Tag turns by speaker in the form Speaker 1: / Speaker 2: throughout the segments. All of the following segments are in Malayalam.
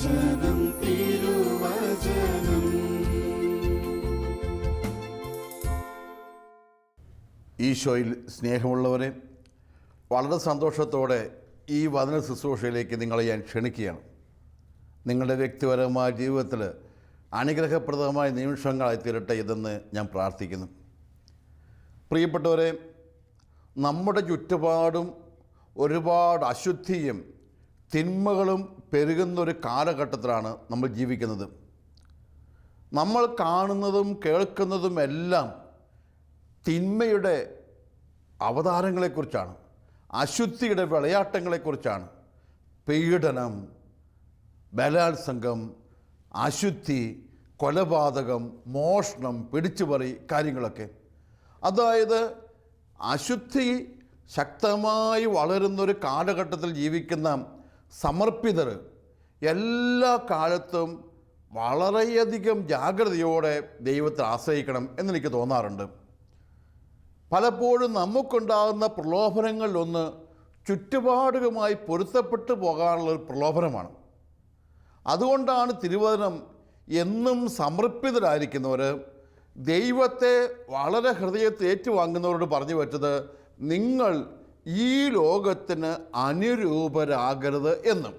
Speaker 1: ഈശോയിൽ സ്നേഹമുള്ളവരെ വളരെ സന്തോഷത്തോടെ ഈ വചന ശുശ്രൂഷയിലേക്ക് നിങ്ങളെ ഞാൻ ക്ഷണിക്കുകയാണ്. നിങ്ങളുടെ വ്യക്തിപരമായ ജീവിതത്തിൽ അനുഗ്രഹപ്രദമായ നിമിഷങ്ങളായി തീരട്ടെ ഇതെന്ന് ഞാൻ പ്രാർത്ഥിക്കുന്നു. പ്രിയപ്പെട്ടവരെ നമ്മുടെ ചുറ്റുപാടും ഒരുപാട് അശുദ്ധിയും തിന്മകളും പെരുകുന്നൊരു കാലഘട്ടത്തിലാണ് നമ്മൾ ജീവിക്കുന്നത്. നമ്മൾ കാണുന്നതും കേൾക്കുന്നതും എല്ലാം തിന്മയുടെ അവതാരങ്ങളെക്കുറിച്ചാണ്. അശുദ്ധിയുടെ വിളയാട്ടങ്ങളെക്കുറിച്ചാണ്. പീഡനം ബലാത്സംഗം അശുദ്ധി കൊലപാതകം മോഷണം പിടിച്ചുപറി കാര്യങ്ങളൊക്കെ. അതായത് അശുദ്ധി ശക്തമായി വളരുന്നൊരു കാലഘട്ടത്തിൽ ജീവിക്കുന്ന സമർപ്പിതർ. എല്ലാ കാലത്തും വളരെയധികം ജാഗ്രതയോടെ ദൈവത്തെ ആശ്രയിക്കണം എന്നെനിക്ക് തോന്നാറുണ്ട്. പലപ്പോഴും നമുക്കുണ്ടാകുന്ന പ്രലോഭനങ്ങളിലൊന്ന് ചുറ്റുപാടുകളുമായി പൊരുത്തപ്പെട്ടു പോകാനുള്ള ഒരു പ്രലോഭനമാണ്. അതുകൊണ്ടാണ് തിരുവചനം എന്നും സമർപ്പിതരായിരിക്കുന്നവർ ദൈവത്തെ വളരെ ഹൃദയത്തിൽ ഏറ്റുവാങ്ങുന്നവരോട് പറഞ്ഞു വെച്ചത് നിങ്ങൾ ഈ ലോകത്തിന് അനുരൂപരാകരുത് എന്നും.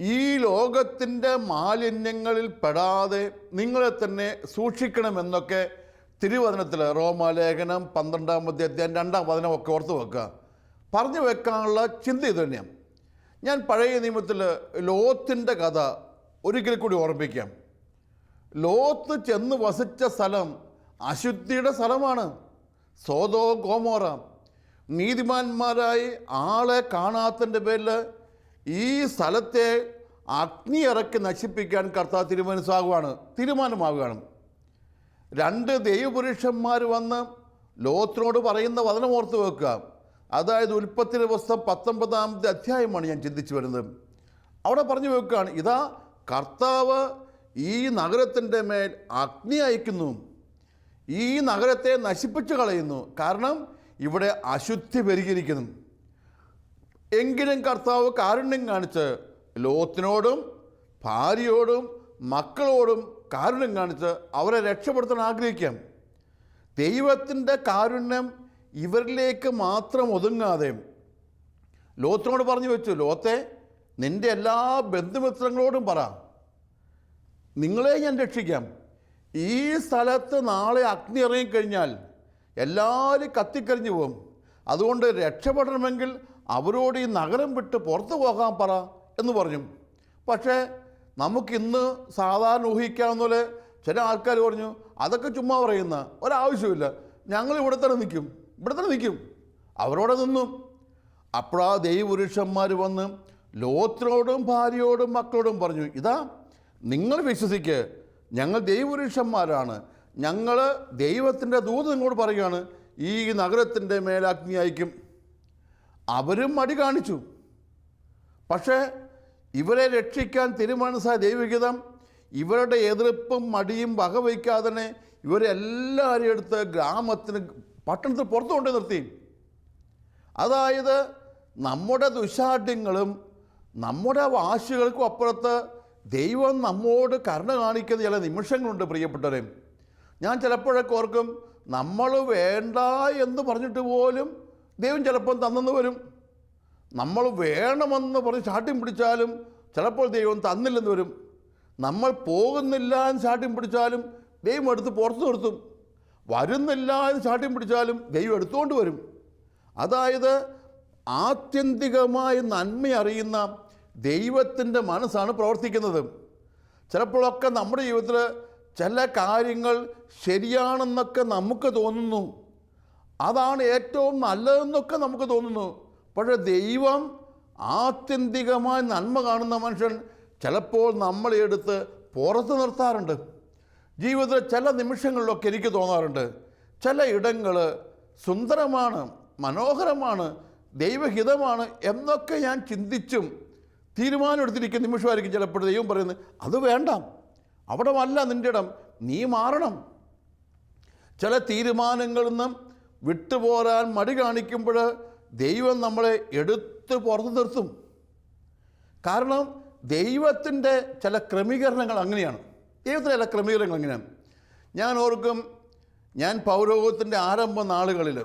Speaker 1: ഈ ലോകത്തിന്റെ മാലിന്യങ്ങളിൽ പെടാതെ നിങ്ങളെ തന്നെ സൂക്ഷിക്കണമെന്നൊക്കെ തിരുവചനത്തിൽ റോമാലേഖനം പന്ത്രണ്ടാമത്തെ അധ്യായം രണ്ടാം വചനം ഒക്കെ ഓർത്ത് വെക്കുക. പറഞ്ഞു വെക്കാനുള്ള ചിന്ത ഇത് തന്നെയാണ്. ഞാൻ പഴയ നിയമത്തിൽ ലോത്തിന്റെ കഥ ഒരിക്കൽ കൂടി ഓർമ്മിക്കാം. ലോത്ത് ചെന്ന് വസിച്ച സ്ഥലം അശുദ്ധിയുടെ സ്ഥലമാണ്. സോതോ ഗോമോറ. നീതിമാന്മാരായി ആളെ കാണാത്തതിന്റെ പേരിൽ ഈ സ്ഥലത്തെ അഗ്നി ഇറക്കി നശിപ്പിക്കാൻ കർത്താവ് തീരുമാനിച്ചാകുവാണ് തീരുമാനമാവുകയാണ് രണ്ട് ദൈവപുരുഷന്മാർ വന്ന് ലോത്തിനോട് പറയുന്ന വചനം ഓർത്ത് വെക്കുക. അതായത് ഉൽപ്പത്തി ദിവസം പത്തൊമ്പതാമത്തെ അധ്യായമാണ് ഞാൻ ചിന്തിച്ചു വരുന്നത്. അവിടെ പറഞ്ഞു വെക്കുകയാണ് ഇതാ കർത്താവ് ഈ നഗരത്തിന്റെ മേൽ അഗ്നി അയക്കുന്നു ഈ നഗരത്തെ നശിപ്പിച്ചു കളയുന്നു. കാരണം ഇവിടെ അശുദ്ധി പെരുകിയിരിക്കുന്നു. എങ്കിലും കർത്താവ് കാരുണ്യം കാണിച്ച് ലോത്തിനോടും ഭാര്യയോടും മക്കളോടും കാരുണ്യം കാണിച്ച് അവരെ രക്ഷപ്പെടുത്താൻ ആഗ്രഹിക്കാം. ദൈവത്തിന്റെ കാരുണ്യം ഇവരിലേക്ക് മാത്രം ഒതുങ്ങാതെ. ലോത്തിനോട് പറഞ്ഞു വെച്ചു ലോത്തെ നിന്റെ എല്ലാ ബന്ധുമിത്രങ്ങളോടും പറ. നിങ്ങളെ ഞാൻ രക്ഷിക്കാം. ഈ സ്ഥലത്ത് നാളെ അഗ്നി ഇറങ്ങിക്കഴിഞ്ഞാൽ എല്ലാവരും കത്തിക്കരിഞ്ഞു പോകും അതുകൊണ്ട് രക്ഷപ്പെടണമെങ്കിൽ അവരോട് ഈ നഗരം വിട്ട് പുറത്തു പോകാൻ പറ എന്ന് പറഞ്ഞു. പക്ഷേ നമുക്കിന്ന് സാധാരണ ഊഹിക്കാവുന്ന പോലെ ചില ആൾക്കാർ പറഞ്ഞു അതൊക്കെ ചുമ്മാ പറയുന്ന ഒരാവശ്യമില്ല ഞങ്ങൾ ഇവിടെ തന്നെ നിൽക്കും ഇവിടെ തന്നെ നിൽക്കും. അവരോടെ നിന്നു. അപ്പോഴാ ദൈവപുരുഷന്മാർ വന്ന് ലോത്രോടും ഭാര്യയോടും മക്കളോടും പറഞ്ഞു ഇതാ നിങ്ങൾ വിശ്വസിക്ക് ഞങ്ങൾ ദൈവപുരുഷന്മാരാണ്. ഞങ്ങൾ ദൈവത്തിന്റെ ദൂത് നിങ്ങളോട് പറയുകയാണ് ഈ നഗരത്തിന്റെ മേലാഗ്നി അയക്കും അവരും മടി കാണിച്ചു. പക്ഷേ ഇവരെ രക്ഷിക്കാൻ തീരുമാനിച്ച ദൈവികതം ഇവരുടെ എതിർപ്പും മടിയും വകവയ്ക്കാതെ തന്നെ ഇവരെല്ലാവരും എടുത്ത് ഗ്രാമത്തിന് പട്ടണത്തിൽ പുറത്തു കൊണ്ടു നിർത്തി. അതായത് നമ്മുടെ ദുശാഠ്യങ്ങളും നമ്മുടെ വാശികൾക്കും അപ്പുറത്ത് ദൈവം നമ്മോട് കരുണ കാണിക്കുന്ന ചില നിമിഷങ്ങളുണ്ട് പ്രിയപ്പെട്ടവരെ. ഞാൻ ചിലപ്പോഴൊക്കെ ഓർക്കും നമ്മൾ വേണ്ട എന്ന് പറഞ്ഞിട്ട് പോലും ദൈവം ചിലപ്പം തന്നെന്ന് വരും. നമ്മൾ വേണമെന്ന് പറഞ്ഞ് ചാട്ടിയും പിടിച്ചാലും ചിലപ്പോൾ ദൈവം തന്നില്ലെന്ന് വരും. നമ്മൾ പോകുന്നില്ല എന്ന് ചാട്ടിയും പിടിച്ചാലും ദൈവം എടുത്ത് പുറത്ത് നിർത്തും. വരുന്നില്ല എന്ന് ചാട്ടിയും പിടിച്ചാലും ദൈവം എടുത്തുകൊണ്ട് വരും. അതായത് ആത്യന്തികമായി നന്മ അറിയുന്ന ദൈവത്തിന്റെ മനസ്സാണ് പ്രവർത്തിക്കുന്നത്. ചിലപ്പോഴൊക്കെ നമ്മുടെ ജീവിതത്തിൽ ചില കാര്യങ്ങൾ ശരിയാണെന്നൊക്കെ നമുക്ക് തോന്നുന്നു. അതാണ് ഏറ്റവും നല്ലതെന്നൊക്കെ നമുക്ക് തോന്നുന്നു. പക്ഷേ ദൈവം ആത്യന്തികമായി നന്മ കാണുന്ന മനുഷ്യൻ ചിലപ്പോൾ നമ്മളെ എടുത്ത് പുറത്ത് നിർത്താറുണ്ട്. ജീവിതത്തിൽ ചില നിമിഷങ്ങളിലൊക്കെ എനിക്ക് തോന്നാറുണ്ട്. ചില ഇടങ്ങൾ സുന്ദരമാണ് മനോഹരമാണ് ദൈവഹിതമാണ് എന്നൊക്കെ ഞാൻ ചിന്തിച്ചും തീരുമാനമെടുത്തിരിക്കുന്ന നിമിഷമായിരിക്കും ചിലപ്പോൾ ദൈവം പറയുന്നത് അത് വേണ്ട. അവിടെ അല്ല നിന്റെ ഇടം നീ മാറണം. ചില തീരുമാനങ്ങളിൽ നിന്നും വിട്ടുപോരാൻ മടി കാണിക്കുമ്പോൾ ദൈവം നമ്മളെ എടുത്ത് പുറത്തു നിർത്തും. കാരണം ദൈവത്തിന്റെ ചില ക്രമീകരണങ്ങൾ അങ്ങനെയാണ്. ദൈവത്തിന്റെ ചില ക്രമീകരണങ്ങൾ അങ്ങനെയാണ് ഞാൻ ഓർക്കും ഞാൻ പൗരോഗത്തിന്റെ ആരംഭ നാളുകളിൽ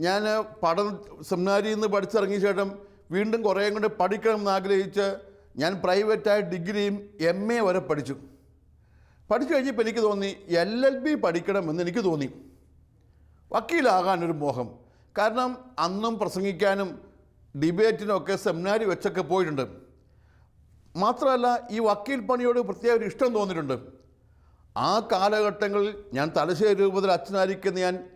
Speaker 1: ഞാൻ പഠന സെമിനാരിയിൽ നിന്ന് പഠിച്ചിറങ്ങിയ ശേഷം വീണ്ടും കുറേ കൂടെ പഠിക്കണം എന്ന് ആഗ്രഹിച്ച് ഞാൻ പ്രൈവറ്റായി ഡിഗ്രിയും എം എ വരെ പഠിച്ചു. പഠിച്ചു കഴിഞ്ഞപ്പോൾ എനിക്ക് തോന്നി എൽ എൽ ബി പഠിക്കണമെന്ന് എനിക്ക് തോന്നി. വക്കീലാകാനൊരു മോഹം. കാരണം അന്നും പ്രസംഗിക്കാനും ഡിബേറ്റിനൊക്കെ സെമിനാരി വെച്ചൊക്കെ പോയിട്ടുണ്ട്. മാത്രമല്ല ഈ വക്കീൽ പണിയോട് പ്രത്യേക ഒരു ഇഷ്ടം തോന്നിയിട്ടുണ്ട്. ആ കാലഘട്ടങ്ങളിൽ ഞാൻ തലശ്ശേരി രൂപതയിൽ അച്ഛനായിരിക്കുന്ന ഞാൻ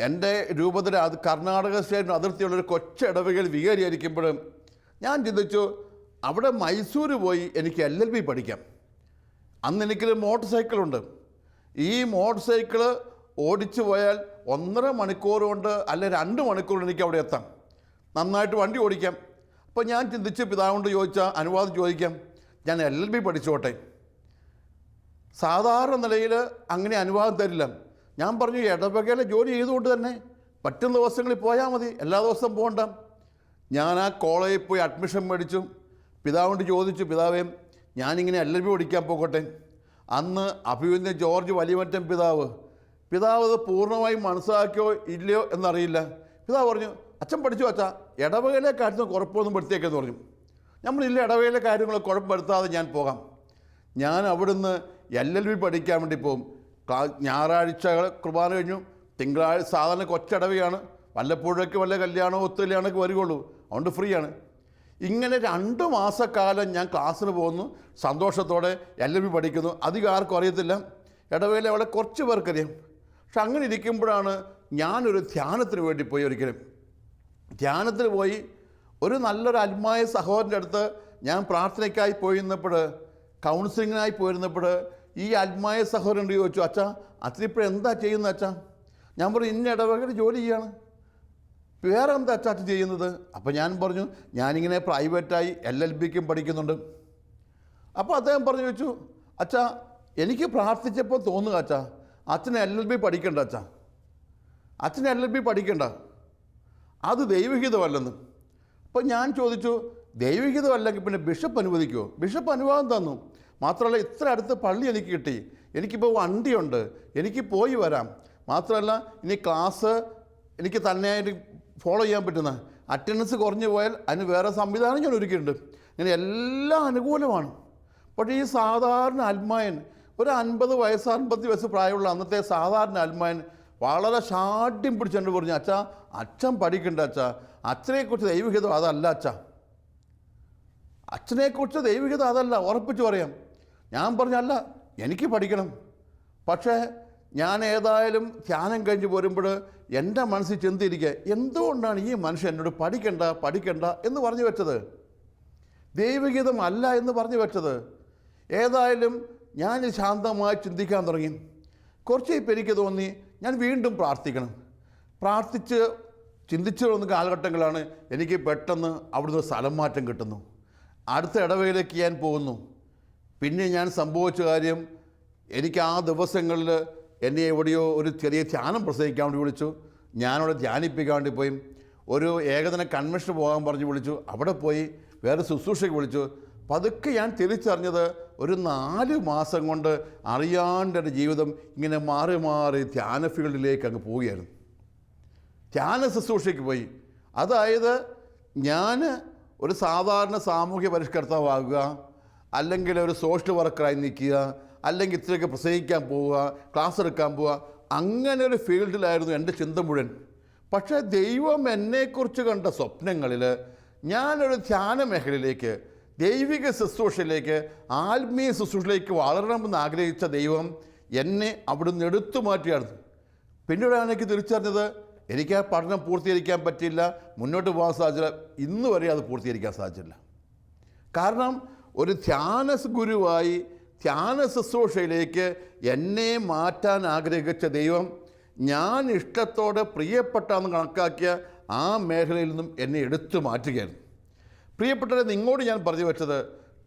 Speaker 1: എന്റെ രൂപതയുടെ അത് കർണാടക സ്റ്റേറ്റിന് അതിർത്തിയുള്ളൊരു ഒരു വികാരിയായിരിക്കുമ്പോഴും ഞാൻ ചിന്തിച്ചു അവിടെ മൈസൂർ പോയി എനിക്ക് എൽ എൽ ബി പഠിക്കാം. അന്ന് എനിക്കൊരു മോട്ടോർ സൈക്കിളുണ്ട് ഈ മോട്ടോർ സൈക്കിൾ ഓടിച്ചു പോയാൽ ഒന്നര മണിക്കൂർ കൊണ്ട് അല്ലെ രണ്ട് മണിക്കൂർ കൊണ്ട് എനിക്ക് അവിടെ എത്താം. നന്നായിട്ട് വണ്ടി ഓടിക്കാം. അപ്പോൾ ഞാൻ ചിന്തിച്ച് പിതാവിനോട് ചോദിച്ചാൽ അനുവാദം ചോദിക്കാം. ഞാൻ എൽ എൽ ബി പഠിച്ചോട്ടെ. സാധാരണ നിലയിൽ അങ്ങനെ അനുവാദം തരില്ല. ഞാൻ പറഞ്ഞു ഇടവകയിലെ ജോലി ചെയ്തുകൊണ്ട് തന്നെ പറ്റുന്ന ദിവസങ്ങളിൽ പോയാൽ മതി. എല്ലാ ദിവസവും പോകണ്ട ഞാൻ ആ കോളേജിൽ പോയി അഡ്മിഷൻ മേടിച്ചു പിതാവിനോട് ചോദിച്ചു പിതാവേ ഞാനിങ്ങനെ എൽ ഓടിക്കാൻ പോകട്ടെ. അന്ന് അഭിമന്യ ജോർജ് വലിയമറ്റം പിതാവ്. പിതാവ് അത് പൂർണമായും മനസ്സിലാക്കിയോ ഇല്ലയോ എന്നറിയില്ല. പിതാവ് പറഞ്ഞു അച്ഛൻ പഠിച്ചു അച്ഛാ ഇടവകയിലെ കാര്യത്തിൽ കുഴപ്പമൊന്നും പെടുത്തിയേക്കെന്ന് പറഞ്ഞു. നമ്മളില്ല ഇടവകയിലെ കാര്യങ്ങൾ കുഴപ്പപ്പെടുത്താതെ ഞാൻ പോകാം. ഞാൻ അവിടുന്ന് എൽ എൽ ബി പഠിക്കാൻ വേണ്ടി പോകും ഞായറാഴ്ച കുർബാന കഴിഞ്ഞു. തിങ്കളാഴ്ച സാധാരണ കൊച്ചടവയാണ്. വല്ലപ്പോഴൊക്കെ വല്ല കല്യാണമോ ഒത്തുകല്യാണമൊക്കെ വരികയുള്ളൂ. അതുകൊണ്ട് ഫ്രീയാണ്. ഇങ്ങനെ രണ്ട് മാസക്കാലം ഞാൻ ക്ലാസ്സിന് പോകുന്നു. സന്തോഷത്തോടെ എൽ പഠിക്കുന്നു. അധികം ആർക്കും അറിയത്തില്ല. ഇടവേള അവിടെ കുറച്ച് പേർക്കറിയാം. പക്ഷെ അങ്ങനെ ഇരിക്കുമ്പോഴാണ് ഞാനൊരു ധ്യാനത്തിന് വേണ്ടി പോയി ഒരിക്കലും. ധ്യാനത്തിന് പോയി ഒരു നല്ലൊരു അൽമായ സഹോദരന്റെ അടുത്ത് ഞാൻ പ്രാർത്ഥനയ്ക്കായി പോയിരുന്നപ്പോൾ കൗൺസിലിങ്ങിനായി പോയിരുന്നപ്പോൾ ഈ അൽമായ സഹോദരൻ ചോദിച്ചു അച്ഛാ അച്ഛനിപ്പോഴെന്താ ചെയ്യുന്നത് അച്ഛാ? ഞാൻ പറഞ്ഞു ഇന്ന ഇടവകയുടെ ജോലി ചെയ്യാണ്. വേറെ എന്താ അറ്റാച്ച് ചെയ്യുന്നത്? അപ്പോൾ ഞാൻ പറഞ്ഞു ഞാനിങ്ങനെ പ്രൈവറ്റായി എൽ എൽ ബിക്കും പഠിക്കുന്നുണ്ട്. അപ്പോൾ അദ്ദേഹം പറഞ്ഞു വെച്ചു അച്ഛാ എനിക്ക് പ്രാർത്ഥിച്ചപ്പോൾ തോന്നുക അച്ഛാ അച്ഛന് എൽ എൽ ബി പഠിക്കണ്ട അച്ഛാ. അച്ഛന് എൽ എൽ ബി പഠിക്കണ്ട. അത് ദൈവഹിതമല്ലെന്ന്. അപ്പോൾ ഞാൻ ചോദിച്ചു ദൈവഹിതമല്ലെങ്കിൽ പിന്നെ ബിഷപ്പ് അനുവദിക്കുമോ ബിഷപ്പ് അനുവാദം തന്നു. മാത്രമല്ല ഇത്ര അടുത്ത് പള്ളി എനിക്ക് കിട്ടി. എനിക്കിപ്പോൾ വണ്ടിയുണ്ട്. എനിക്ക് പോയി വരാം. മാത്രമല്ല ഇനി ക്ലാസ് എനിക്ക് തന്നെയായിട്ട് ഫോളോ ചെയ്യാൻ പറ്റുന്ന. അറ്റൻഡൻസ് കുറഞ്ഞു പോയാൽ അതിന് വേറെ സംവിധാനം ഞാൻ ഒരുക്കിയിട്ടുണ്ട്. ഇങ്ങനെ എല്ലാം അനുകൂലമാണ്. പക്ഷേ ഈ സാധാരണ അൽമായൻ ഒരു അൻപത് വയസ്സ് അൻപത് വയസ്സ് പ്രായമുള്ള അന്നത്തെ സാധാരണ അൽമായൻ വളരെ ഷാഠ്യം പിടിച്ചുകൊണ്ട് പറഞ്ഞു അച്ഛാ അച്ഛൻ പഠിക്കണ്ട അച്ഛാ. അച്ഛനെക്കുറിച്ച് ദൈവഹിതം അതല്ല അച്ഛാ. അച്ഛനെക്കുറിച്ച് ദൈവഹിതം അതല്ല ഉറപ്പിച്ച് പറയാം. ഞാൻ പറഞ്ഞല്ല എനിക്ക് പഠിക്കണം. പക്ഷേ ഞാൻ ഏതായാലും ധ്യാനം കഴിഞ്ഞ് പോരുമ്പോൾ എന്റെ മനസ്സിൽ ചിന്തിയിരിക്കുക എന്തുകൊണ്ടാണ് ഈ മനുഷ്യൻ എന്നോട് പഠിക്കണ്ട പഠിക്കണ്ട എന്ന് പറഞ്ഞു വെച്ചത്? ദൈവഗീതം അല്ല എന്ന് പറഞ്ഞു വെച്ചത്. ഏതായാലും ഞാൻ ശാന്തമായി ചിന്തിക്കാൻ തുടങ്ങി. കുറച്ച് ഇപ്പം എനിക്ക് തോന്നി ഞാൻ വീണ്ടും പ്രാർത്ഥിക്കണം. പ്രാർത്ഥിച്ച് ചിന്തിച്ചു വന്ന കാലഘട്ടങ്ങളാണ് എനിക്ക് പെട്ടെന്ന് അവിടുന്ന് സ്ഥലം മാറ്റം കിട്ടുന്നു. അടുത്ത ഇടവയിലേക്ക് ഞാൻ പോകുന്നു. പിന്നെ ഞാൻ സംഭവിച്ച കാര്യം എനിക്ക് ആ ദിവസങ്ങളിൽ എന്നെ എവിടെയോ ഒരു ചെറിയ ധ്യാനം പ്രസംഗിക്കാൻ വേണ്ടി വിളിച്ചു. ഞാനവിടെ ധ്യാനിപ്പിക്കാൻ വേണ്ടി പോയി. ഒരു ഏകദിന കൺവെൻഷൻ പോകാൻ പറഞ്ഞ് വിളിച്ചു. അവിടെ പോയി വേറെ ശുശ്രൂഷയ്ക്ക് വിളിച്ചു. പതുക്കെ ഞാൻ തിരിച്ചറിഞ്ഞത് ഒരു നാല് മാസം കൊണ്ട് അറിയാണ്ട് എന്റെ ജീവിതം ഇങ്ങനെ മാറി മാറി ധ്യാന ഫീൽഡിലേക്ക് അങ്ങ് പോവുകയായിരുന്നു. ധ്യാന ശുശ്രൂഷയ്ക്ക് പോയി. അതായത് ഞാൻ ഒരു സാധാരണ സാമൂഹ്യ പരിഷ്കർത്താവാകുക അല്ലെങ്കിൽ ഒരു സോഷ്യൽ വർക്കറായി നിൽക്കുക അല്ലെങ്കിൽ ഇത്രയൊക്കെ പ്രസംഗിക്കാൻ പോവുക ക്ലാസ് എടുക്കാൻ പോവുക അങ്ങനെ ഒരു ഫീൽഡിലായിരുന്നു എന്റെ ചിന്ത മുഴുവൻ. പക്ഷേ ദൈവം എന്നെക്കുറിച്ച് കണ്ട സ്വപ്നങ്ങളിൽ ഞാനൊരു ധ്യാന മേഖലയിലേക്ക് ദൈവിക ശുശ്രൂഷയിലേക്ക് ആത്മീയ ശുശ്രൂഷയിലേക്ക് വളരണമെന്ന് ആഗ്രഹിച്ച ദൈവം എന്നെ അവിടുന്ന് എടുത്തു മാറ്റിയായിരുന്നു. പിന്നീടാണ് എനിക്ക് തിരിച്ചറിഞ്ഞത് എനിക്ക് ആ പഠനം പൂർത്തീകരിക്കാൻ പറ്റിയില്ല മുന്നോട്ട് പോകാൻ സാധിച്ചില്ല ഇന്ന് വരെ അത് പൂർത്തീകരിക്കാൻ സാധിച്ചില്ല. കാരണം ഒരു ധ്യാന ഗുരുവായി ധ്യാന ശുശ്രൂഷയിലേക്ക് എന്നെ മാറ്റാൻ ആഗ്രഹിച്ച ദൈവം ഞാൻ ഇഷ്ടത്തോടെ പ്രിയപ്പെട്ടാന്ന് കണക്കാക്കിയ ആ മേഖലയിൽ നിന്നും എന്നെ എടുത്തു മാറ്റുകയായിരുന്നു. പ്രിയപ്പെട്ടവരെ നിങ്ങളോട് ഞാൻ പറഞ്ഞു വെച്ചത്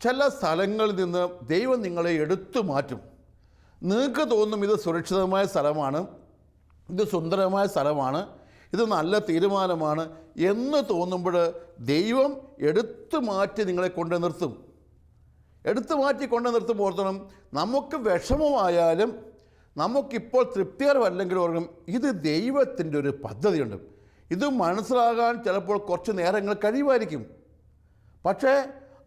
Speaker 1: ചില സ്ഥലങ്ങളിൽ നിന്ന് ദൈവം നിങ്ങളെ എടുത്തു മാറ്റും. നിങ്ങൾക്ക് തോന്നും ഇത് സുരക്ഷിതമായ സ്ഥലമാണ് ഇത് സുന്ദരമായ സ്ഥലമാണ് ഇത് നല്ല തീരുമാനമാണ് എന്ന് തോന്നുമ്പോൾ ദൈവം എടുത്തു മാറ്റി നിങ്ങളെ കൊണ്ട് നിർത്തും. എടുത്തു മാറ്റി കൊണ്ടു നിർത്തുമ്പോൾ ഓർത്തണം നമുക്ക് വിഷമമായാലും നമുക്കിപ്പോൾ തൃപ്തികരമല്ലെങ്കിൽ ഓർക്കണം ഇത് ദൈവത്തിന്റെ ഒരു പദ്ധതിയുണ്ട്. ഇത് മനസ്സിലാകാൻ ചിലപ്പോൾ കുറച്ച് നേരങ്ങൾ കഴിയുമായിരിക്കും. പക്ഷേ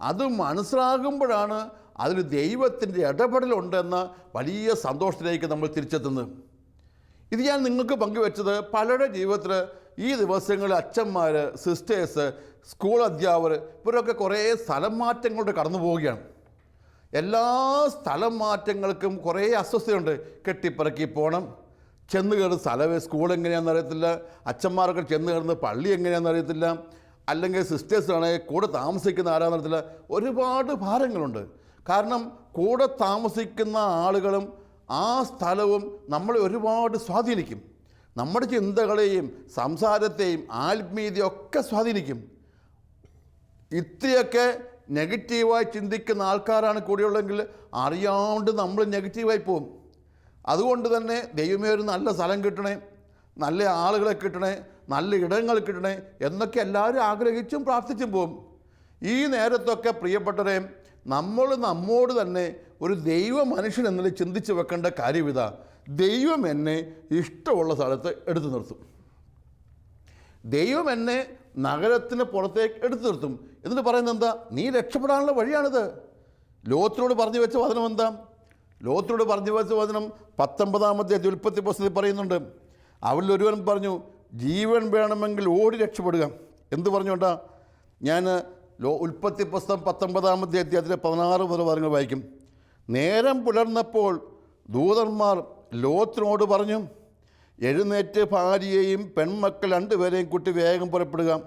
Speaker 1: അത് മനസ്സിലാകുമ്പോഴാണ് അതിൽ ദൈവത്തിന്റെ ഇടപെടലുണ്ടെന്ന വലിയ സന്തോഷത്തിലേക്ക് നമ്മൾ തിരിച്ചെത്തുന്നത്. ഇത് ഞാൻ നിങ്ങൾക്ക് പങ്കുവെച്ചത് പലരുടെ ജീവിതത്തിൽ ഈ ദിവസങ്ങളിൽ അച്ഛന്മാർ സിസ്റ്റേഴ്സ് സ്കൂൾ അധ്യാപകർ ഇവരൊക്കെ കുറേ സ്ഥലം മാറ്റങ്ങളുടെ കടന്നു പോവുകയാണ് എല്ലാ സ്ഥലം മാറ്റങ്ങൾക്കും കുറേ അസ്വസ്ഥതയുണ്ട്. കെട്ടിപ്പിറക്കി പോകണം ചെന്ന് കയറുന്ന സ്ഥലം സ്കൂൾ എങ്ങനെയാണെന്ന് അറിയത്തില്ല. അച്ഛന്മാരൊക്കെ ചെന്ന് കയറുന്ന പള്ളി എങ്ങനെയാണെന്ന് അറിയത്തില്ല. അല്ലെങ്കിൽ സിസ്റ്റേഴ്സ് ആണെങ്കിൽ കൂടെ താമസിക്കുന്ന ആരാന്ന് അറിയത്തില്ല. ഒരുപാട് ഭാരങ്ങളുണ്ട്. കാരണം കൂടെ താമസിക്കുന്ന ആളുകളും ആ സ്ഥലവും നമ്മളെ ഒരുപാട് സ്വാധീനിക്കും. നമ്മുടെ ചിന്തകളെയും സംസാരത്തെയും ആത്മീയതയും ഒക്കെ സ്വാധീനിക്കും. ഇത്രയൊക്കെ നെഗറ്റീവായി ചിന്തിക്കുന്ന ആൾക്കാരാണ് കൂടെയുള്ളെങ്കിൽ അറിയാണ്ട് നമ്മൾ നെഗറ്റീവായി പോകും അതുകൊണ്ട് തന്നെ ദൈവമേ ഒരു നല്ല സ്ഥലം കിട്ടണേ നല്ല ആളുകളെ കിട്ടണേ നല്ല ഇടങ്ങൾ കിട്ടണേ എന്നൊക്കെ എല്ലാവരും ആഗ്രഹിച്ചും പ്രാർത്ഥിച്ചും പോകും ഈ നേരത്തൊക്കെ പ്രിയപ്പെട്ടവരെ നമ്മൾ നമ്മോട് തന്നെ ഒരു ദൈവ മനുഷ്യൻ എന്നതിൽ ചിന്തിച്ച് വെക്കേണ്ട കാര്യം ഇതാ. ദൈവം എന്നെ ഇഷ്ടമുള്ള സ്ഥലത്ത് എടുത്തു നിർത്തും. ദൈവം എന്നെ നഗരത്തിന് പുറത്തേക്ക് എടുത്തു നിർത്തും. എന്നിട്ട് പറയുന്നത് എന്താ? നീ രക്ഷപ്പെടാനുള്ള വഴിയാണിത്. ലോകത്തിനോട് പറഞ്ഞു വെച്ച വചനം എന്താ? ലോകത്തിനോട് പറഞ്ഞു വെച്ച വചനം പത്തൊമ്പതാമത്തെ ദുൽപ്പത്തി പുസ്തകത്തിൽ പറയുന്നുണ്ട്. അവരിൽ ഒരുവൻ പറഞ്ഞു ജീവൻ വേണമെങ്കിൽ ഓടി രക്ഷപ്പെടുക. എന്ത് പറഞ്ഞുകൊണ്ടാ ഞാൻ ലോ ഉൽപ്പത്തി പുസ്തകം പത്തൊമ്പതാമത്തെ അധ്യായത്തിലെ പതിനാറ് മുതൽ വചനങ്ങൾ വായിക്കും. നേരം പുലർന്നപ്പോൾ ദൂതന്മാർ ലോത്തിനോട് പറഞ്ഞു എഴുന്നേറ്റ് ഭാര്യയെയും പെൺമക്കൾ രണ്ടുപേരെയും കൂട്ടി വേഗം പുറപ്പെടുക.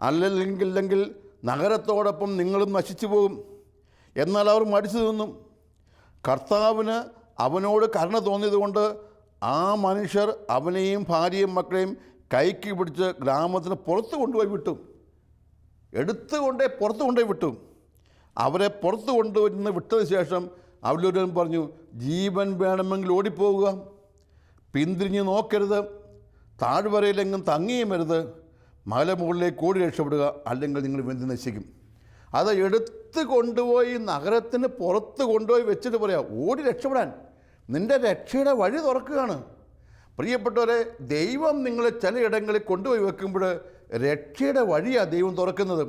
Speaker 1: അല്ലല്ലെങ്കില്ലെങ്കിൽ നഗരത്തോടൊപ്പം നിങ്ങളും നശിച്ചു പോകും. എന്നാൽ അവർ മടിച്ചു നിന്നും. കർത്താവിന് അവനോട് കരുണ തോന്നിയതുകൊണ്ട് ആ മനുഷ്യർ അവനെയും ഭാര്യയും മക്കളെയും കൈക്ക് പിടിച്ച് ഗ്രാമത്തിന് പുറത്ത് കൊണ്ടുപോയി വിട്ടു. എടുത്തു കൊണ്ടേ പുറത്ത് കൊണ്ടുപോയി വിട്ടു. അവരെ പുറത്ത് കൊണ്ടുവന്ന് വിട്ടതിന് ശേഷം അവരൊരു പറഞ്ഞു ജീവൻ വേണമെങ്കിൽ ഓടിപ്പോവുക. പിന്തിരിഞ്ഞ് നോക്കരുത്. താഴ്വരയിലെങ്ങും തങ്ങിയുമരുത്. മലമുകളിലേക്ക് ഓടി രക്ഷപ്പെടുക അല്ലെങ്കിൽ നിങ്ങൾ വെന്ത് നശിക്കും. അത് എടുത്ത് കൊണ്ടുപോയി നഗരത്തിന് പുറത്ത് കൊണ്ടുപോയി വെച്ചിട്ട് പറയാം ഓടി രക്ഷപ്പെടാൻ. നിന്റെ രക്ഷയുടെ വഴി തുറക്കുകയാണ്. പ്രിയപ്പെട്ടവരെ ദൈവം നിങ്ങളെ ചിലയിടങ്ങളിൽ കൊണ്ടുപോയി വെക്കുമ്പോൾ രക്ഷയുടെ വഴിയാണ് ദൈവം തുറക്കുന്നത്.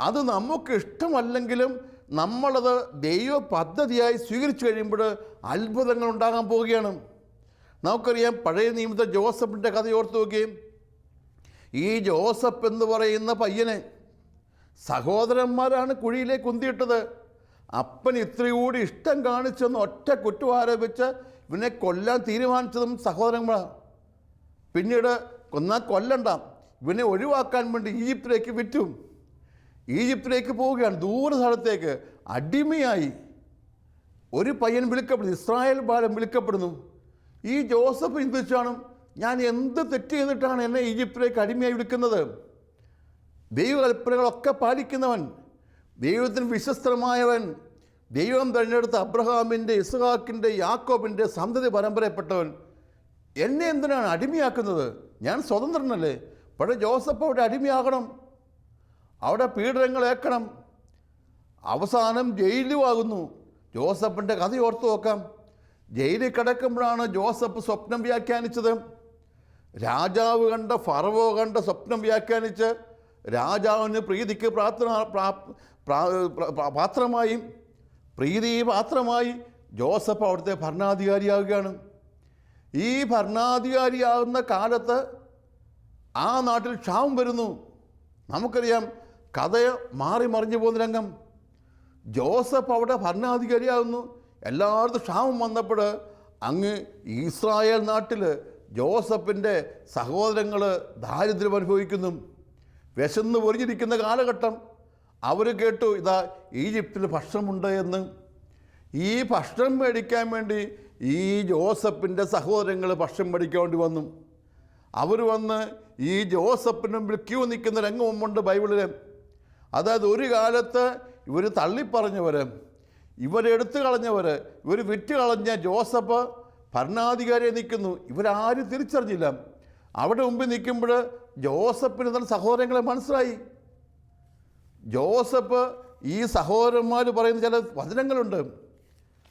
Speaker 1: അത് നമുക്ക് ഇഷ്ടമല്ലെങ്കിലും നമ്മളത് ദൈവ പദ്ധതിയായി സ്വീകരിച്ചു കഴിയുമ്പോൾ അത്ഭുതങ്ങൾ ഉണ്ടാകാൻ പോവുകയാണ്. നമുക്കറിയാം പഴയ നിയമത്തെ ജോസഫിന്റെ കഥ ഓർത്ത് നോക്കുകയും ഈ ജോസഫ് എന്ന് പറയുന്ന പയ്യനെ സഹോദരന്മാരാണ് കുഴിയിലേക്ക് ഉന്തിയിട്ടത് അപ്പൻ ഇത്രയൂടി ഇഷ്ടം കാണിച്ചെന്ന് ഒറ്റ കുറ്റം ആരോപിച്ച് ഇവനെ കൊല്ലാൻ തീരുമാനിച്ചതും സഹോദരന്മാരാണ് പിന്നീട് കൊന്നാൽ കൊല്ലണ്ട. ഇവനെ ഒഴിവാക്കാൻ വേണ്ടി ഈജിപ്തിലേക്ക് വിറ്റു. ഈജിപ്തിലേക്ക് പോവുകയാണ്. ദൂര സ്ഥലത്തേക്ക് അടിമയായി. ഒരു പയ്യൻ വിളിക്കപ്പെടുന്നു. ഇസ്രായേൽ ബാലം വിളിക്കപ്പെടുന്നു. ഈ ജോസഫ് ചിന്തിച്ചാണ് ഞാൻ എന്ത് തെറ്റ് ചെയ്തിട്ടാണ് എന്നെ ഈജിപ്തിലേക്ക് അടിമയായി വിളിക്കുന്നത്? ദൈവകൽപ്പനകളൊക്കെ പാലിക്കുന്നവൻ ദൈവത്തിന് വിശ്വസ്തമായവൻ ദൈവം തിരഞ്ഞെടുത്ത അബ്രഹാമിന്റെ ഇസ്ഹാക്കിന്റെ യാക്കോബിന്റെ സന്തതി പരമ്പരപ്പെട്ടവൻ എന്നെ എന്തിനാണ് അടിമയാക്കുന്നത്? ഞാൻ സ്വതന്ത്രനല്ലേ? പക്ഷേ ജോസഫ് അവിടെ അടിമയാകണം. അവിടെ പീഡനങ്ങൾ ഏക്കണം അവസാനം ജയിലുമാകുന്നു ജോസഫിന്റെ കഥ ഓർത്തു നോക്കാം. ജയിലിൽ കിടക്കുമ്പോഴാണ് ജോസഫ് സ്വപ്നം വ്യാഖ്യാനിച്ചത്. രാജാവ് കണ്ട ഫറവോ കണ്ട സ്വപ്നം വ്യാഖ്യാനിച്ച് രാജാവിന് പ്രീതിക്ക് പ്രാർത്ഥന പ്രാ- പ്രാ- പ്രാ- പാത്രമായി പ്രീതി പാത്രമായി ജോസഫ് അവിടുത്തെ ഭരണാധികാരിയാവുകയാണ്. ഈ ഭരണാധികാരിയാകുന്ന കാലത്ത് ആ നാട്ടിൽ ക്ഷാമം വരുന്നു. നമുക്കറിയാം കഥ മാറി മറിഞ്ഞു പോകുന്ന രംഗം. ജോസഫ് അവിടെ ഭരണാധികാരിയാകുന്നു എല്ലായിടത്തും ക്ഷാമം വന്നപ്പോൾ അങ്ങ് ഇസ്രായേൽ നാട്ടിൽ ജോസഫിന്റെ സഹോദരങ്ങൾ ദാരിദ്ര്യം അനുഭവിക്കുന്നു. വിശന്ന് പൊറിഞ്ഞിരിക്കുന്ന കാലഘട്ടം. അവർ കേട്ടു ഇതാ ഈജിപ്തിൽ ഭക്ഷണമുണ്ട് എന്ന്. ഈ ഭക്ഷണം മേടിക്കാൻ വേണ്ടി ഈ ജോസഫിന്റെ സഹോദരങ്ങൾ ഭക്ഷണം മേടിക്കാൻ വേണ്ടി വന്നു. അവർ വന്ന് ഈ ജോസഫിന് മുമ്പിൽ ക്യൂ നിൽക്കുന്ന രംഗമുണ്ട് ബൈബിളിൽ അതായത് ഒരു കാലത്ത് ഇവർ തള്ളിപ്പറഞ്ഞവർ ഇവരെടുത്തു കളഞ്ഞവർ ഇവർ വിറ്റ് കളഞ്ഞ ജോസഫ് ഭരണാധികാരിയെ നിൽക്കുന്നു. ഇവരാരും തിരിച്ചറിഞ്ഞില്ല. അവിടെ മുമ്പിൽ നിൽക്കുമ്പോൾ ജോസഫിന് തന്നെ സഹോദരങ്ങളെ മനസ്സിലായി. ജോസഫ് ഈ സഹോദരന്മാർ പറയുന്ന ചില വചനങ്ങളുണ്ട്.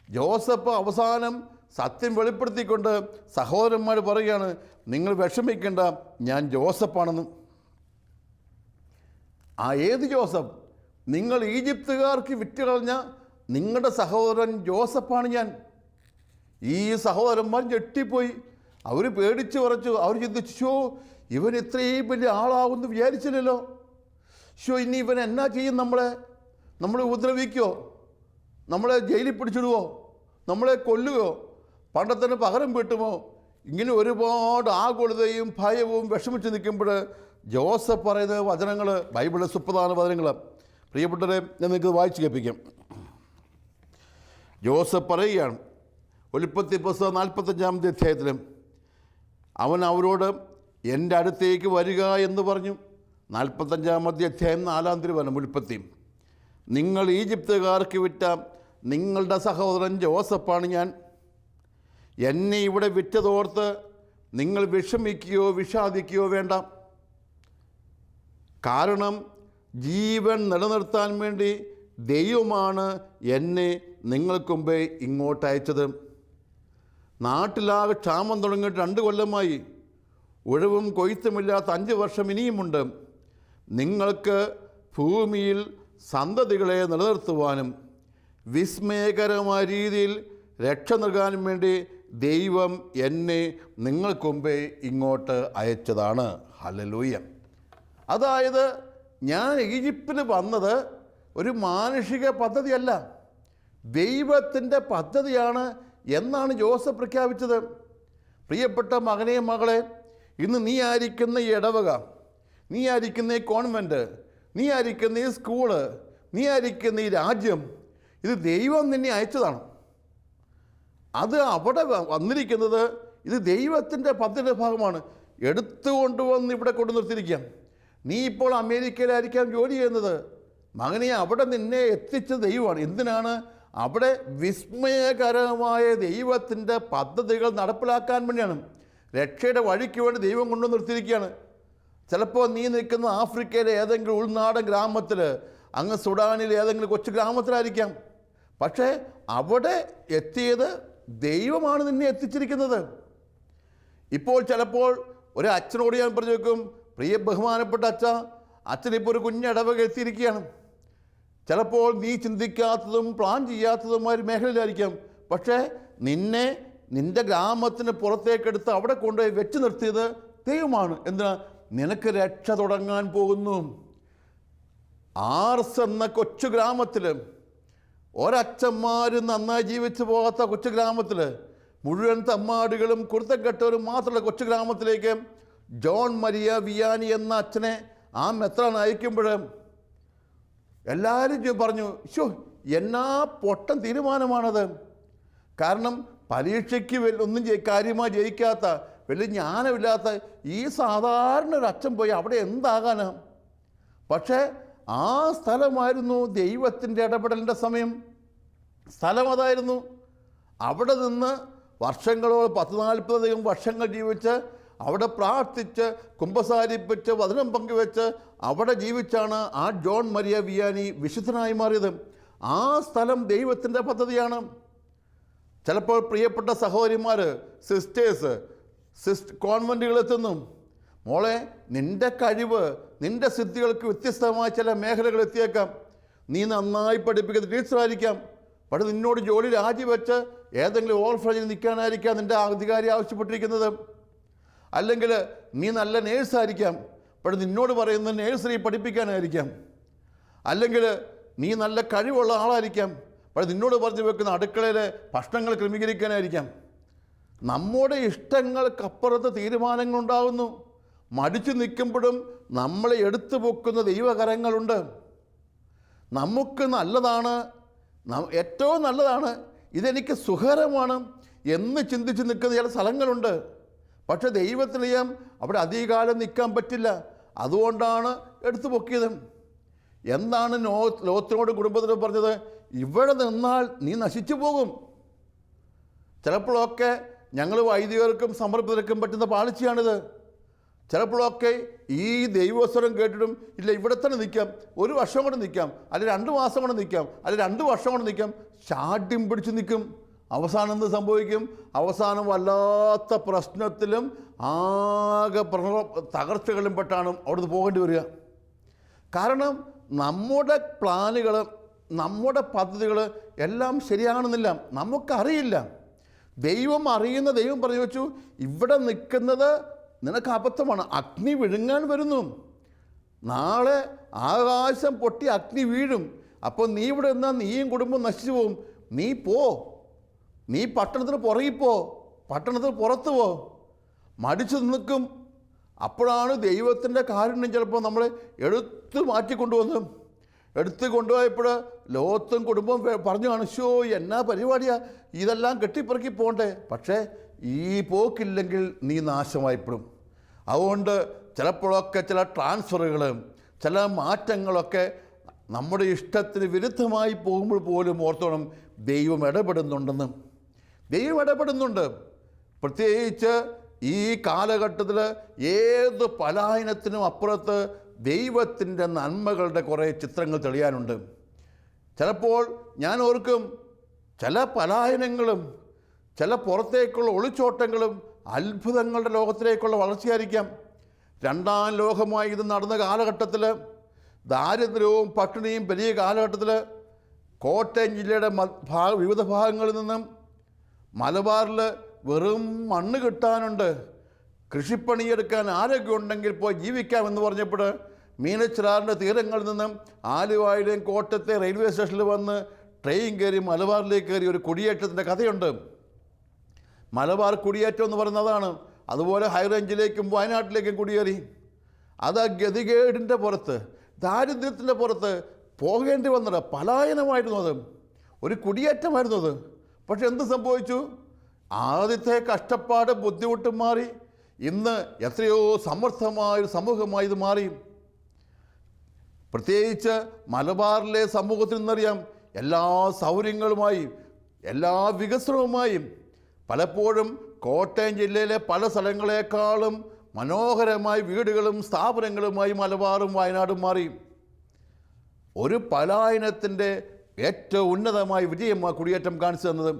Speaker 1: ജോസഫ് അവസാനം സത്യം വെളിപ്പെടുത്തിക്കൊണ്ട് സഹോദരന്മാർ പറയുകയാണ് നിങ്ങൾ വിഷമിക്കേണ്ട ഞാൻ ജോസഫാണെന്ന്. ആ ഏത് ജോസഫ്? നിങ്ങൾ ഈജിപ്തുകാർക്ക് വിറ്റുകളഞ്ഞ നിങ്ങളുടെ സഹോദരൻ ജോസഫാണ് ഞാൻ. ഈ സഹോദരന്മാർ ഞെട്ടിപ്പോയി. അവർ പേടിച്ച് പറച്ചു. അവർ ചിന്തിച്ചു ഷോ ഇവൻ ഇത്രയും വലിയ ആളാവുമെന്ന് വിചാരിച്ചില്ലല്ലോ. ഷോ ഇനി ഇവൻ എന്നാ ചെയ്യും നമ്മളെ? നമ്മളെ ഉപദ്രവിക്കോ? നമ്മളെ ജയിലിൽ പിടിച്ചിടുവോ? നമ്മളെ കൊല്ലുകയോ പണ്ടത്തിന് പകരം വീട്ടുമോ? ഇങ്ങനെ ഒരുപാട് ആകുലതയും ഭയവും വിഷമിച്ച് നിൽക്കുമ്പോൾ ജോസഫ് പറയുന്ന വചനങ്ങൾ ബൈബിളിലെ സുപ്രധാന വചനങ്ങൾ പ്രിയപ്പെട്ടവരെ ഞാൻ നിങ്ങൾക്ക് വായിച്ചു കേൾപ്പിക്കാം. ജോസഫ് പറയുകയാണ് ഒലിപ്പത്തി പുസ്തകം നാൽപ്പത്തഞ്ചാമത്തെ അധ്യായത്തിലും അവൻ അവരോട് എന്റെ അടുത്തേക്ക് വരിക എന്ന് പറഞ്ഞു. നാൽപ്പത്തഞ്ചാമത്തെ അധ്യായം നാലാം തിരുവനം ഉൽപ്പത്തി നിങ്ങൾ ഈജിപ്തുകാർക്ക് വിറ്റ നിങ്ങളുടെ സഹോദരൻ ജോസഫാണ് ഞാൻ. എന്നെ ഇവിടെ വിറ്റതോർത്ത് നിങ്ങൾ വിഷമിക്കുകയോ വിഷാദിക്കുകയോ വേണ്ട. കാരണം ജീവൻ നിലനിർത്താൻ വേണ്ടി ദൈവമാണ് എന്നെ നിങ്ങൾക്കുമ്പേ ഇങ്ങോട്ട് അയച്ചത് നാട്ടിലാകെ ക്ഷാമം തുടങ്ങിയിട്ട് രണ്ട് കൊല്ലമായി. ഉഴവും കൊയ്ത്തുമില്ലാത്ത അഞ്ച് വർഷം ഇനിയുമുണ്ട്. നിങ്ങൾക്ക് ഭൂമിയിൽ സന്തതികളെ നിലനിർത്തുവാനും വിസ്മയകരമായ രീതിയിൽ രക്ഷ നൽകാനും വേണ്ടി ദൈവം എന്നെ നിങ്ങൾക്ക് മുമ്പേ ഇങ്ങോട്ട് അയച്ചതാണ്. ഹലലൂയ അതായത് ഞാൻ ഈജിപ്തിൽ വന്നത് ഒരു മാനുഷിക പദ്ധതിയല്ല. ദൈവത്തിന്റെ പദ്ധതിയാണ് എന്നാണ് ജോസഫ് പ്രഖ്യാപിച്ചത്. പ്രിയപ്പെട്ട മകനെ മകളെ ഇന്ന് നീ ആയിരിക്കുന്ന ഈ ഇടവക നീ ആയിരിക്കുന്ന ഈ കോൺവെന്റ് നീ ആയിരിക്കുന്ന ഈ സ്കൂൾ നീ ആയിരിക്കുന്ന ഈ രാജ്യം ഇത് ദൈവം നിന്നെ അയച്ചതാണ്. അത് അവിടെ വന്നിരിക്കുന്നത് ഇത് ദൈവത്തിന്റെ പദ്ധതിയുടെ ഭാഗമാണ്. എടുത്തു കൊണ്ടുവന്ന് ഇവിടെ കൊണ്ടു നിർത്തിയിരിക്കാം നീ ഇപ്പോൾ അമേരിക്കയിലായിരിക്കാം ജോലി ചെയ്യുന്നത്. മകനെ അവിടെ നിന്നെ എത്തിച്ച ദൈവമാണ്. എന്തിനാണ് അവിടെ വിസ്മയകരമായ ദൈവത്തിന്റെ പദ്ധതികൾ നടപ്പിലാക്കാൻ വേണ്ടിയാണ്. രക്ഷയുടെ വഴിക്ക് വേണ്ടി ദൈവം കൊണ്ടു നിർത്തിയിരിക്കുകയാണ്. ചിലപ്പോൾ നീ നിൽക്കുന്ന ആഫ്രിക്കയിലെ ഏതെങ്കിലും ഉൾനാടൻ ഗ്രാമത്തിൽ അങ്ങ് സുഡാനിലെ ഏതെങ്കിലും കൊച്ചു ഗ്രാമത്തിലായിരിക്കാം. പക്ഷേ അവിടെ എത്തിയത് ദൈവമാണ് നിന്നെ എത്തിച്ചിരിക്കുന്നത്. ഇപ്പോൾ ചിലപ്പോൾ ഒരു അച്ഛനോട് ഞാൻ പറഞ്ഞു വെക്കും പ്രിയ ബഹുമാനപ്പെട്ട അച്ഛ അച്ഛനിപ്പോൾ ഒരു കുഞ്ഞിടവക എത്തിയിരിക്കുകയാണ് ചിലപ്പോൾ നീ ചിന്തിക്കാത്തതും പ്ലാൻ ചെയ്യാത്തതുമായ ഒരു മേഖലയിലായിരിക്കാം. പക്ഷേ നിന്നെ നിന്റെ ഗ്രാമത്തിന് പുറത്തേക്കെടുത്ത് അവിടെ കൊണ്ടുപോയി വെച്ച് നിർത്തിയത് ദൈവമാണ്. എന്തിനാ? നിനക്ക് രക്ഷ തുടങ്ങാൻ പോകുന്നു. ആർസ് എന്ന കൊച്ചു ഗ്രാമത്തിൽ ഒരച്ഛന്മാരും നന്നായി ജീവിച്ചു പോകാത്ത കൊച്ചു ഗ്രാമത്തിൽ മുഴുവൻ തമ്മാടുകളും കുരുത്തക്കെട്ടവരും മാത്രമുള്ള കൊച്ചു ഗ്രാമത്തിലേക്ക് ജോൺ മരിയ വിയാനി എന്ന അച്ഛനെ ആ മെത്രാൻ അയക്കുമ്പോൾ എല്ലാവരും പറഞ്ഞു ഷോ എന്നാ പൊട്ടൻ തീരുമാനമാണത്? കാരണം പരീക്ഷയ്ക്ക് ഒന്നും കാര്യമായി ജയിക്കാത്ത വലിയ ജ്ഞാനമില്ലാത്ത ഈ സാധാരണ ഒരു അച്ഛൻ പോയി അവിടെ എന്താകാനാ? പക്ഷേ ആ സ്ഥലമായിരുന്നു ദൈവത്തിന്റെ ഇടപെടലിന്റെ സമയം. സ്ഥലം അതായിരുന്നു. അവിടെ നിന്ന് വർഷങ്ങളോളം പത്ത് നാൽപ്പതധികം വർഷങ്ങൾ ജീവിച്ച് അവിടെ പ്രാർത്ഥിച്ച് കുമ്പസാരിപ്പിച്ച് വചനം പങ്കുവെച്ച് അവിടെ ജീവിച്ചാണ് ആ ജോൺ മരിയ വിയാനി വിശുദ്ധനായി മാറിയത്. ആ സ്ഥലം ദൈവത്തിന്റെ പദ്ധതിയാണ്. ചിലപ്പോൾ പ്രിയപ്പെട്ട സഹോദരിമാർ സിസ്റ്റേഴ്സ് സിസ്റ്റ് കോൺവെന്റുകളെത്തുന്നു മോളെ നിന്റെ കഴിവ് നിന്റെ സിദ്ധികൾക്ക് വ്യത്യസ്തമായ ചില മേഖലകൾ എത്തിയേക്കാം. നീ നന്നായി പഠിപ്പിക്കുന്ന ടീച്ചറായിരിക്കാം. പക്ഷേ നിന്നോട് ജോലി രാജിവെച്ച് ഏതെങ്കിലും ഓർഫനേജിൽ നിൽക്കാനായിരിക്കാം നിന്റെ അധികാരി ആവശ്യപ്പെട്ടിരിക്കുന്നത്. അല്ലെങ്കിൽ നീ നല്ല നേഴ്സായിരിക്കാം പക്ഷേ നിന്നോട് പറയുന്നത് നേഴ്സറി പഠിപ്പിക്കാനായിരിക്കാം. അല്ലെങ്കിൽ നീ നല്ല കഴിവുള്ള ആളായിരിക്കാം പക്ഷേ നിന്നോട് പറഞ്ഞു വെക്കുന്ന അടുക്കളയിലെ ഭക്ഷണങ്ങൾ ക്രമീകരിക്കാനായിരിക്കാം. നമ്മുടെ ഇഷ്ടങ്ങൾക്കപ്പുറത്ത് തീരുമാനങ്ങളുണ്ടാകുന്നു മടിച്ചു നിൽക്കുമ്പോഴും നമ്മളെ എടുത്തു പൊക്കുന്ന ദൈവകരങ്ങളുണ്ട്. നമുക്ക് നല്ലതാണ് ഏറ്റവും നല്ലതാണ് ഇതെനിക്ക് സുഖകരമാണ് എന്ന് ചിന്തിച്ച് നിൽക്കുന്ന ചില സ്ഥലങ്ങളുണ്ട്. പക്ഷെ ദൈവത്തിനറിയാം അവിടെ അധികകാലം നിൽക്കാൻ പറ്റില്ല. അതുകൊണ്ടാണ് എടുത്തു പൊക്കിയത്. എന്താണ് നോ ലോത്തിനോട് കുടുംബത്തിനോട് പറഞ്ഞത്? ഇവിടെ നിന്നാൽ നീ നശിച്ചു പോകും. ചിലപ്പോഴൊക്കെ ഞങ്ങൾ വൈദികർക്കും സമർപ്പിതർക്കും പറ്റുന്ന പാളിച്ചയാണിത്. ചിലപ്പോഴൊക്കെ ഈ ദൈവസ്വരം കേട്ടിട്ടും ഇല്ല ഇവിടെ തന്നെ നിൽക്കാം. ഒരു വർഷം കൊണ്ട് നിൽക്കാം. അല്ലെങ്കിൽ രണ്ട് മാസം കൊണ്ട് നിൽക്കാം. അല്ലെങ്കിൽ രണ്ട് വർഷം കൊണ്ട് നിൽക്കാം. ചാട്ടിയും പിടിച്ച് നിൽക്കും. അവസാനം എന്ത് സംഭവിക്കും? അവസാനം വല്ലാത്ത പ്രശ്നത്തിലും ആകെ പ്രണ തകർച്ചകളും പെട്ടാണ് അവിടുന്ന് പോകേണ്ടി വരിക. കാരണം നമ്മുടെ പ്ലാനുകൾ നമ്മുടെ പദ്ധതികൾ എല്ലാം ശരിയാണെന്നില്ല. നമുക്കറിയില്ല. ദൈവം അറിയുന്ന ദൈവം പറഞ്ഞു വെച്ചു ഇവിടെ നിൽക്കുന്നത് നിനക്ക് അബദ്ധമാണ്. അഗ്നി വിഴുങ്ങാൻ വരുന്നു. നാളെ ആകാശം പൊട്ടി അഗ്നി വീഴും. അപ്പോൾ നീ ഇവിടെ നിന്നാൽ നീയും കുടുംബം നശിച്ചു പോവും. നീ പോ. നീ പട്ടണത്തിന് പുറകിൽ പോ പട്ടണത്തിന് പുറത്ത് പോ. മടിച്ചു നിൽക്കും. അപ്പോഴാണ് ദൈവത്തിന്റെ കാരുണ്യം ചിലപ്പോൾ നമ്മൾ എടുത്തു മാറ്റിക്കൊണ്ടുവന്ന്. എടുത്ത് കൊണ്ടുപോയപ്പോൾ ലോകത്തും കുടുംബം പറഞ്ഞു കാണിച്ചോ എന്നാ പരിപാടിയാ? ഇതെല്ലാം കെട്ടിപ്പറക്കി പോകണ്ടേ? പക്ഷേ ഈ പോക്കില്ലെങ്കിൽ നീ നാശമായിപ്പെടും. അതുകൊണ്ട് ചിലപ്പോഴൊക്കെ ചില ട്രാൻസ്ഫറുകൾ ചില മാറ്റങ്ങളൊക്കെ നമ്മുടെ ഇഷ്ടത്തിന് വിരുദ്ധമായി പോകുമ്പോൾ പോലും ഓർത്തോണം ദൈവം ഇടപെടുന്നുണ്ടെന്ന്. ദൈവം ഇടപെടുന്നുണ്ട് പ്രത്യേകിച്ച് ഈ കാലഘട്ടത്തിൽ ഏത് പലായനത്തിനും അപ്പുറത്ത് ദൈവത്തിന്റെ നന്മകളുടെ കുറേ ചിത്രങ്ങൾ തെളിയാനുണ്ട്. ചിലപ്പോൾ ഞാൻ ഓർക്കും ചില പലായനങ്ങളും ചില പുറത്തേക്കുള്ള ഒളിച്ചോട്ടങ്ങളും അത്ഭുതങ്ങളുടെ ലോകത്തിലേക്കുള്ള വളർച്ചയായിരിക്കാം. രണ്ടാം ലോകമായി ഇത് നടന്ന കാലഘട്ടത്തിൽ ദാരിദ്ര്യവും പട്ടിണിയും വലിയ കാലഘട്ടത്തിൽ കോട്ടയം ജില്ലയുടെ വിവിധ ഭാഗങ്ങളിൽ നിന്നും മലബാറിൽ വെറും മണ്ണ് കിട്ടാനുണ്ട്. കൃഷിപ്പണിയെടുക്കാൻ ആരോഗ്യമുണ്ടെങ്കിൽ പോയി ജീവിക്കാമെന്ന് പറഞ്ഞപ്പോൾ മീനച്ചിലാറിന്റെ തീരങ്ങളിൽ നിന്നും ആലുവായിലെയും കോട്ടത്തെ റെയിൽവേ സ്റ്റേഷനിൽ വന്ന് ട്രെയിൻ കയറി മലബാറിലേക്ക് കയറി ഒരു കുടിയേറ്റത്തിന്റെ കഥയുണ്ട്. മലബാർ കുടിയേറ്റം എന്ന് പറയുന്നതാണ് അതുപോലെ ഹൈറേഞ്ചിലേക്കും വയനാട്ടിലേക്കും കുടിയേറി. അത് ഗതികേടിന്റെ പുറത്ത് ദാരിദ്ര്യത്തിന്റെ പുറത്ത് പോകേണ്ടി വന്നിട്ട് പലായനമായിരുന്നു അത്. ഒരു കുടിയേറ്റമായിരുന്നു അത്. പക്ഷെ എന്ത് സംഭവിച്ചു? ആദ്യത്തെ കഷ്ടപ്പാട് ബുദ്ധിമുട്ട് മാറി. ഇന്ന് എത്രയോ സമർത്ഥമായൊരു സമൂഹമായി ഇത് മാറി. പ്രത്യേകിച്ച് മലബാറിലെ സമൂഹത്തിൽ നിന്നറിയാം എല്ലാ സൗകര്യങ്ങളുമായി എല്ലാ വികസനവുമായും പലപ്പോഴും കോട്ടയം ജില്ലയിലെ പല സ്ഥലങ്ങളെക്കാളും മനോഹരമായി വീടുകളും സ്ഥാപനങ്ങളുമായി മലബാറും വയനാടും മാറി. ഒരു പലായനത്തിന്റെ ഏറ്റവും ഉന്നതമായി വിജയം ആ കുടിയേറ്റം കാണിച്ചു തന്നത്.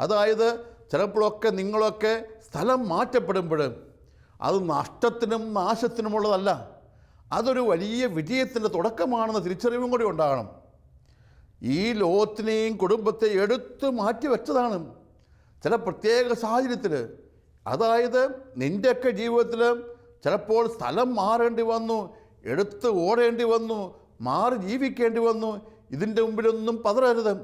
Speaker 1: അതായത് ചിലപ്പോഴൊക്കെ നിങ്ങളൊക്കെ സ്ഥലം മാറ്റപ്പെടുമ്പോൾ അത് നഷ്ടത്തിനും നാശത്തിനുമുള്ളതല്ല അതൊരു വലിയ വിജയത്തിന്റെ തുടക്കമാണെന്ന തിരിച്ചറിവും കൂടി ഉണ്ടാകണം. ഈ ലോകത്തിനെയും കുടുംബത്തെ എടുത്തു മാറ്റി വെച്ചതാണ്. ചില പ്രത്യേക സാഹചര്യത്തിൽ അതായത് നിന്റെയൊക്കെ ജീവിതത്തിൽ ചിലപ്പോൾ സ്ഥലം മാറേണ്ടി വന്നു എടുത്ത് ഓടേണ്ടി വന്നു മാറി ജീവിക്കേണ്ടി വന്നു ഇതിന്റെ മുമ്പിലൊന്നും പതറരുത്.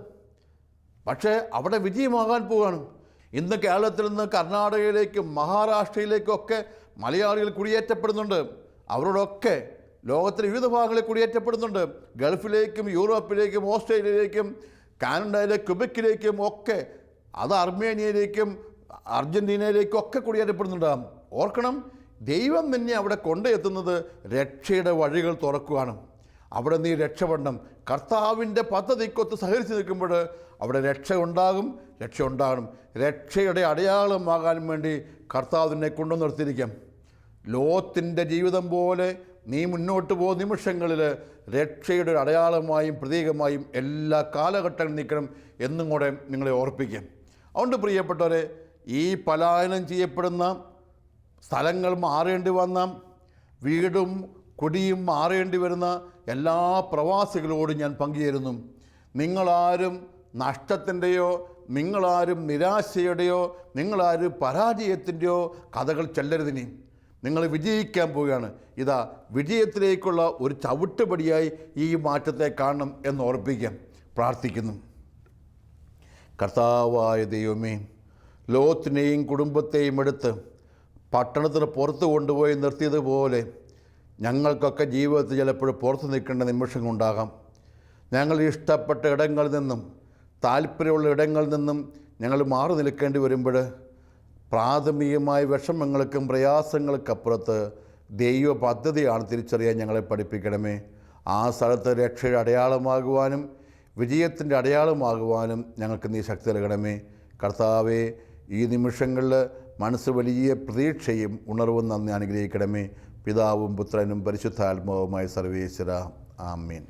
Speaker 1: പക്ഷേ അവിടെ വിജയമാകാൻ പോവുകയാണ് ഇന്ന് കേരളത്തിൽ നിന്ന് കർണാടകയിലേക്കും മഹാരാഷ്ട്രയിലേക്കും ഒക്കെ മലയാളികൾ കുടിയേറ്റപ്പെടുന്നുണ്ട്. അവരോടൊക്കെ ലോകത്തിലെ വിവിധ ഭാഗങ്ങളിൽ കുടിയേറ്റപ്പെടുന്നുണ്ട്. ഗൾഫിലേക്കും യൂറോപ്പിലേക്കും ഓസ്ട്രേലിയയിലേക്കും കാനഡയിലെ ക്യുബക്കിലേക്കും ഒക്കെ അത് അർമേനിയയിലേക്കും അർജന്റീനയിലേക്കും ഒക്കെ കുടിയേറ്റപ്പെടുന്നുണ്ടാകും ഓർക്കണം ദൈവം നിന്നെ അവിടെ കൊണ്ടെത്തുന്നത് രക്ഷയുടെ വഴികൾ തുറക്കുകയാണ് അവിടെ നീ രക്ഷപ്പെടണം. കർത്താവിന്റെ പദ്ധതിക്കൊത്ത് സഹകരിച്ച് നിൽക്കുമ്പോൾ അവിടെ രക്ഷ ഉണ്ടാകും രക്ഷ ഉണ്ടാകണം. രക്ഷയുടെ അടയാളമാകാൻ വേണ്ടി കർത്താവ് നിന്നെ കൊണ്ടു നിർത്തിയിരിക്കാം. ലോത്തിന്റെ ജീവിതം പോലെ നീ മുന്നോട്ട് പോകുന്ന നിമിഷങ്ങളിൽ രക്ഷയുടെ ഒരു അടയാളമായും പ്രതീകമായും എല്ലാ കാലഘട്ടങ്ങളും നിൽക്കണം എന്നും കൂടെ നിങ്ങളെ ഓർപ്പിക്കാം. അതുകൊണ്ട് പ്രിയപ്പെട്ടവരെ ഈ പലായനം ചെയ്യപ്പെടുന്ന സ്ഥലങ്ങൾ മാറേണ്ടി വന്ന വീടും കുടിയും മാറേണ്ടി വരുന്ന എല്ലാ പ്രവാസികളോടും ഞാൻ പങ്കുചേരുന്നു. നിങ്ങളാരും നഷ്ടത്തിന്റെയോ നിങ്ങളാരും നിരാശയുടെയോ നിങ്ങളാരും പരാജയത്തിന്റെയോ കഥകൾ ചെല്ലരുതിനി. നിങ്ങൾ വിജയിക്കാൻ പോവുകയാണ്. ഇതാ വിജയത്തിലേക്കുള്ള ഒരു ചവിട്ടുപടിയായി ഈ മാറ്റത്തെ കാണണം എന്ന് ഓർപ്പിക്കാം പ്രാർത്ഥിക്കുന്നു. കർത്താവായ ദൈവമേ ലോത്തിനെയും കുടുംബത്തെയും എടുത്ത് പട്ടണത്തിന് പുറത്ത് കൊണ്ടുപോയി നിർത്തിയതുപോലെ ഞങ്ങൾക്കൊക്കെ ജീവിതത്തിൽ ചിലപ്പോൾ പുറത്ത് നിൽക്കേണ്ട നിമിഷങ്ങൾ നിമിഷങ്ങളുണ്ടാകാം. ഞങ്ങൾ ഇഷ്ടപ്പെട്ട ഇടങ്ങളിൽ നിന്നും താല്പര്യമുള്ള ഇടങ്ങളിൽ നിന്നും ഞങ്ങൾ മാറി നിൽക്കേണ്ടി വരുമ്പോൾ പ്രാഥമികമായ വിഷമങ്ങൾക്കും പ്രയാസങ്ങൾക്കപ്പുറത്ത് ദൈവ പദ്ധതിയാണ് തിരിച്ചറിയാൻ ഞങ്ങളെ പഠിപ്പിക്കണമേ. ആ സ്ഥലത്ത് രക്ഷയുടെ അടയാളമാകുവാനും വിജയത്തിന്റെ അടയാളമാകുവാനും ഞങ്ങൾക്ക് നീ ശക്തി നൽകണമേ. കർത്താവേ ഈ നിമിഷങ്ങളിൽ മനസ്സ് വലിയ പ്രതീക്ഷയും ഉണർവും നന്ദി അനുഗ്രഹിക്കണമേ. പിതാവും പുത്രനും പരിശുദ്ധാത്മാവുമായി സർവേശ്വര ആമീൻ.